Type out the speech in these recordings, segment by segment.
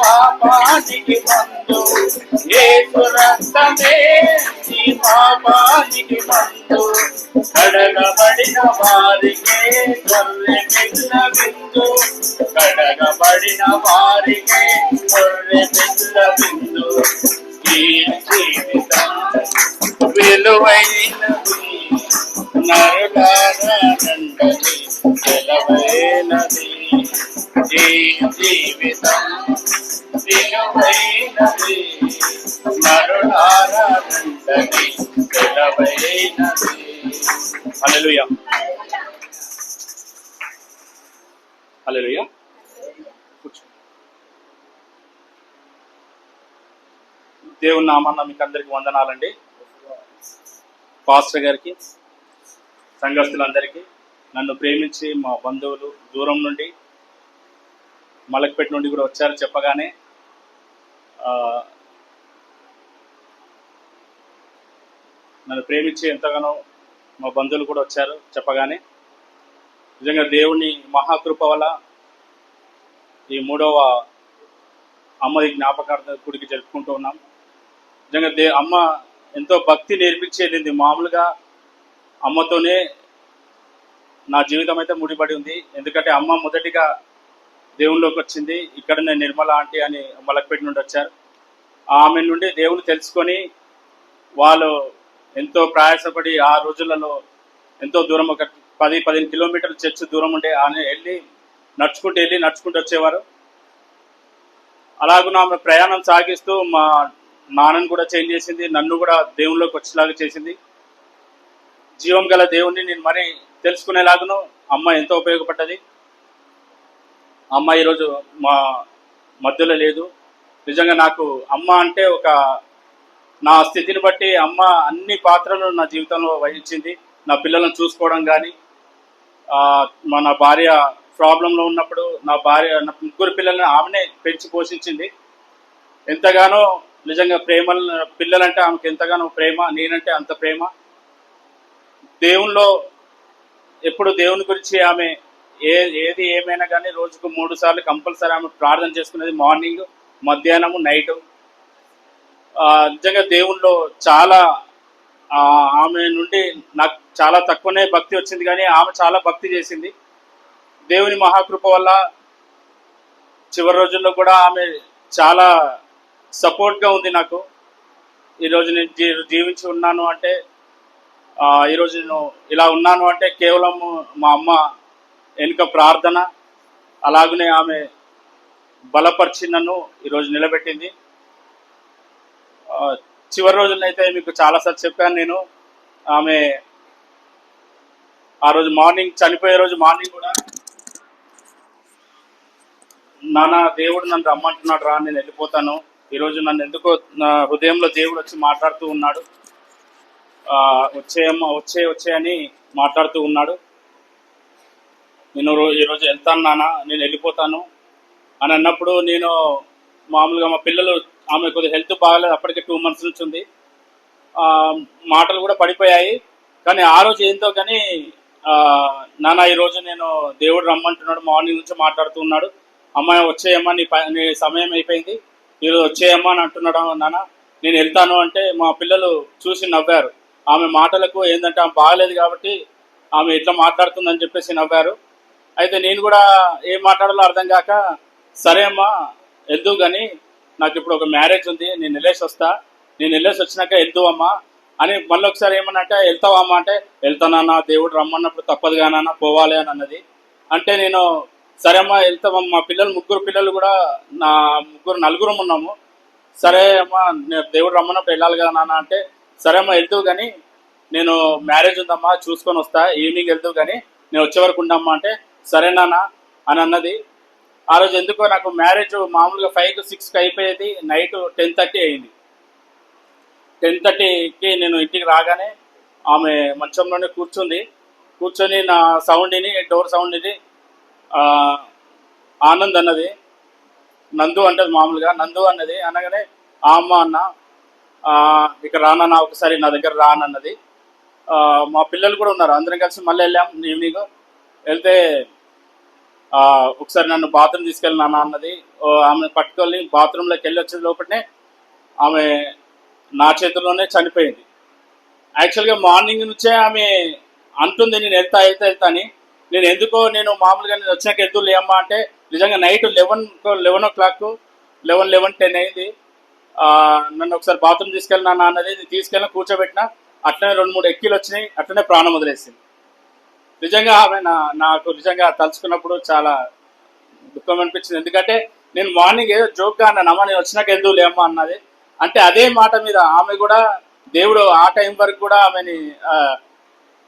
పాపానికి ముందు ఏసు రక్తమే నీ పాపానికి ముందు కడగబడిన వారికే గొర్రె పిల్ల బిందు కడగబడిన వారికే గొర్రె పిల్ల బిందు ఈ జీవితం విలువైనది నరులారండది సెలవైనది. ఈ జీవితం విలువైనది హల్లెలూయా. హల్లెలూయా. కూర్చో. దేవుని నామన్న మీకు అందరికి వందనాలండి. పాస్టర్ గారికి సంఘస్థులందరికీ నన్ను ప్రేమించి మా బంధువులు దూరం నుండి మలక్పేట నుండి కూడా వచ్చారు చెప్పగానే నన్ను ప్రేమించి ఎంతగానో మా బంధువులు కూడా వచ్చారు చెప్పగానే. నిజంగా దేవుని మహాకృప వల్ల ఈ మూడవ అమ్మది జ్ఞాపకార్థ గుడికి జరుపుకుంటూ ఉన్నాం. నిజంగా దే అమ్మ ఎంతో భక్తి నేర్పించేది మామూలుగా అమ్మతోనే నా జీవితం అయితే ముడిపడి ఉంది. ఎందుకంటే అమ్మ మొదటిగా దేవునిలోకి వచ్చింది. ఇక్కడ నేను నిర్మల ఆంటీ అని మలక్పేట నుండి వచ్చారు. ఆమె నుండి దేవుని తెలుసుకొని వాళ్ళు ఎంతో ప్రయాసపడి ఆ రోజులలో ఎంతో దూరం ఒక పది పదిహేను కిలోమీటర్ల చర్చ్ దూరం ఉండే ఆమె వెళ్ళి నడుచుకుంటూ వెళ్ళి నడుచుకుంటూ వచ్చేవారు. అలాగే ఆమె ప్రయాణం సాగిస్తూ మా నాన్నను కూడా చేంజ్ చేసింది. నన్ను కూడా దేవునిలోకి వచ్చేలాగా చేసింది. జీవం గల దేవుణ్ణి నేను మరి తెలుసుకునేలాగను. అమ్మ ఎంతో ఉపయోగపడ్డది. అమ్మ ఈరోజు మా మధ్యలో లేదు. నిజంగా నాకు అమ్మ అంటే ఒక నా స్థితిని బట్టి అమ్మ అన్ని పాత్రలు నా జీవితంలో వహించింది. నా పిల్లలను చూసుకోవడం కానీ మన భార్య ప్రాబ్లంలో ఉన్నప్పుడు నా భార్య నా ముగ్గురు పిల్లల్ని ఆమెనే పెంచి పోషించింది. ఎంతగానో నిజంగా ప్రేమ పిల్లలంటే ఆమెకి ఎంతగానో ప్రేమ నేనంటే అంత ప్రేమ. దేవునిలో ఎప్పుడు దేవుని గురించి ఆమె ఏ ఏది ఏమైనా కానీ రోజుకు మూడు సార్లు కంపల్సరీ ఆమె ప్రార్థన చేసుకునేది మార్నింగ్ మధ్యాహ్నము నైట్. నిజంగా దేవునిలో చాలా ఆమె నుండి నాకు చాలా తక్కువనే భక్తి వచ్చింది కానీ ఆమె చాలా భక్తి చేసింది. దేవుని మహాకృప వల్ల చివరి రోజుల్లో కూడా ఆమె చాలా సపోర్ట్గా ఉంది నాకు. ఈరోజు నేను జీ జీవించి ఉన్నాను అంటే ఈరోజు నేను ఇలా ఉన్నాను అంటే కేవలం మా అమ్మ వెనుక ప్రార్థన అలాగనే ఆమె బలపరిచి నన్ను ఈరోజు నిలబెట్టింది. చివరి రోజునైతే మీకు చాలాసార్లు చెప్పాను నేను ఆమె ఆ రోజు మార్నింగ్ చనిపోయే రోజు మార్నింగ్ కూడా నాన్న దేవుడు నన్ను రమ్మంటున్నాడు రా నేను వెళ్ళిపోతాను. ఈరోజు నన్ను ఎందుకో నా హృదయంలో దేవుడు వచ్చి మాట్లాడుతూ ఉన్నాడు. వచ్చేయమ్మ వచ్చే వచ్చే అని మాట్లాడుతూ ఉన్నాడు. నేను ఈరోజు వెళ్తాను నాన్న నేను వెళ్ళిపోతాను. అని అన్నప్పుడు నేను మామూలుగా మా పిల్లలు ఆమె కొద్దిగా హెల్త్ బాగాలేదు అప్పటికే టూ మంత్స్ నుంచి ఉంది. మాటలు కూడా పడిపోయాయి. కానీ ఆ రోజు ఏంటో కానీ నాన్న ఈరోజు నేను దేవుడు రమ్మంటున్నాడు మార్నింగ్ నుంచి మాట్లాడుతూ ఉన్నాడు. అమ్మాయి వచ్చేయమ్మా నీ ప- నీ సమయం అయిపోయింది. ఈరోజు వచ్చేయమ్మా అని అంటున్నాడు నాన్న. నేను వెళ్తాను అంటే మా పిల్లలు చూసి నవ్వారు. ఆమె మాటలకు ఏంటంటే ఆమె బాగలేదు కాబట్టి ఆమె ఇట్లా మాట్లాడుతుందని చెప్పేసి నవ్వారు. అయితే నేను కూడా ఏం మాట్లాడాలో అర్థం కాక సరే అమ్మా వెళ్దు కానీ నాకు ఇప్పుడు ఒక మ్యారేజ్ ఉంది నేను వెళ్ళేసి వస్తా. నేను వెళ్ళేసి వచ్చినాక వెళ్దు అమ్మా అని మళ్ళీ ఒకసారి ఏమన్నంటే వెళ్తావా అమ్మా అంటే వెళ్తానన్నా దేవుడు రమ్మన్నప్పుడు తప్పదు కానన్నా పోవాలి అని అన్నది. అంటే నేను సరే అమ్మా వెళ్తామమ్మా మా పిల్లలు ముగ్గురు పిల్లలు కూడా నా ముగ్గురు నలుగురు ఉన్నాము. సరే అమ్మా నేను దేవుడు రమ్మన్నప్పుడు వెళ్ళాలి కదా నాన్న అంటే సరే అమ్మా వెళ్తూ కానీ నేను మ్యారేజ్ ఉందమ్మా చూసుకొని వస్తా ఈవినింగ్ వెళ్తూ కానీ నేను వచ్చే వరకు ఉండమ్మా అంటే సరే నాన్న అని అన్నది. ఆ రోజు ఎందుకో నాకు మ్యారేజ్ మామూలుగా ఫైవ్ టు సిక్స్కి అయిపోయేది నైట్ టెన్ థర్టీ అయింది. టెన్ థర్టీకి నేను ఇంటికి రాగానే ఆమె మంచంలోనే కూర్చుంది. కూర్చొని నా సౌండ్ని డోర్ సౌండ్ని ఇది ఆనంద్ అన్నది. నందు అంటది మామూలుగా నందు అన్నది. అనగానే ఆ అమ్మ అన్న ఇక్కడ రానన్నా ఒకసారి నా దగ్గర రానన్నది మా పిల్లలు కూడా ఉన్నారు. అందరం కలిసి మళ్ళీ వెళ్ళాం ఈవినింగ్ వెళ్తే ఒకసారి నన్ను బాత్రూమ్ తీసుకెళ్ళి నాన్న అన్నది ఓ, ఆమె పట్టుకొని బాత్రూంలోకి వెళ్ళి వచ్చే లోపలనే ఆమె నా చేతిలోనే చనిపోయింది. యాక్చువల్గా మార్నింగ్ నుంచే ఆమె అంటుంది నేను వెళ్తా వెళ్తా వెళ్తా అని. నేను ఎందుకో నేను మామూలుగా నేను వచ్చినాక ఎద్దు లేమ్మా అంటే నిజంగా night eleven eleven o'clock eleven eleven ten అయింది. నన్ను ఒకసారి బాత్రూమ్ తీసుకెళ్ళినా అన్నది నేను కూర్చోబెట్టిన అట్లనే రెండు మూడు ఎక్కిలు వచ్చినాయి అట్లనే ప్రాణం వదిలేసింది. నిజంగా ఆమె నా నాకు నిజంగా తలుచుకున్నప్పుడు చాలా దుఃఖం అనిపించింది. ఎందుకంటే నేను మార్నింగ్ ఏదో జోక్గా అన్నాను అమ్మ నేను వచ్చినాక ఎందుకు లేమ్మా అన్నది. అంటే అదే మాట మీద ఆమె కూడా దేవుడు ఆ టైం వరకు కూడా ఆమెని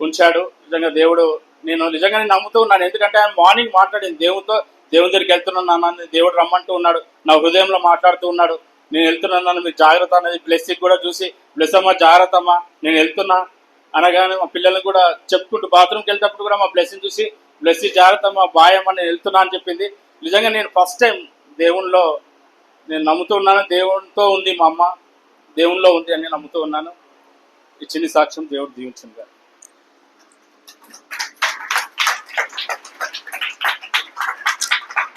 ఉంచాడు. నిజంగా దేవుడు నేను నిజంగా నేను నమ్ముతూ ఉన్నాను. ఎందుకంటే ఆమె మార్నింగ్ మాట్లాడింది. దేవుడితో దేవుని దగ్గరికి వెళ్తున్నాను దేవుడు రమ్మంటూ ఉన్నాడు. నా హృదయంలో మాట్లాడుతూ ఉన్నాడు. నేను వెళ్తున్నాను మీరు జాగ్రత్త అనేది బ్లెస్సింగ్ కూడా చూసి బ్లెస్ అమ్మా జాగ్రత్త అమ్మా. నేను వెళ్తున్నా. అనగానే మా పిల్లల్ని కూడా చెప్పుకుంటూ బాత్రూమ్కి వెళ్ళేటప్పుడు కూడా మా బ్లెస్సింగ్ చూసి బ్లెస్సి జాగ్రత్త మా బాయ్ నేను వెళ్తున్నా అని చెప్పింది. నిజంగా నేను ఫస్ట్ టైం దేవునిలో నేను నమ్ముతూ ఉన్నాను. దేవునితో ఉంది మా అమ్మ. దేవునిలో ఉంది అని నమ్ముతూ ఉన్నాను. ఈ చిన్ని సాక్ష్యం దేవుడు దీవించింది.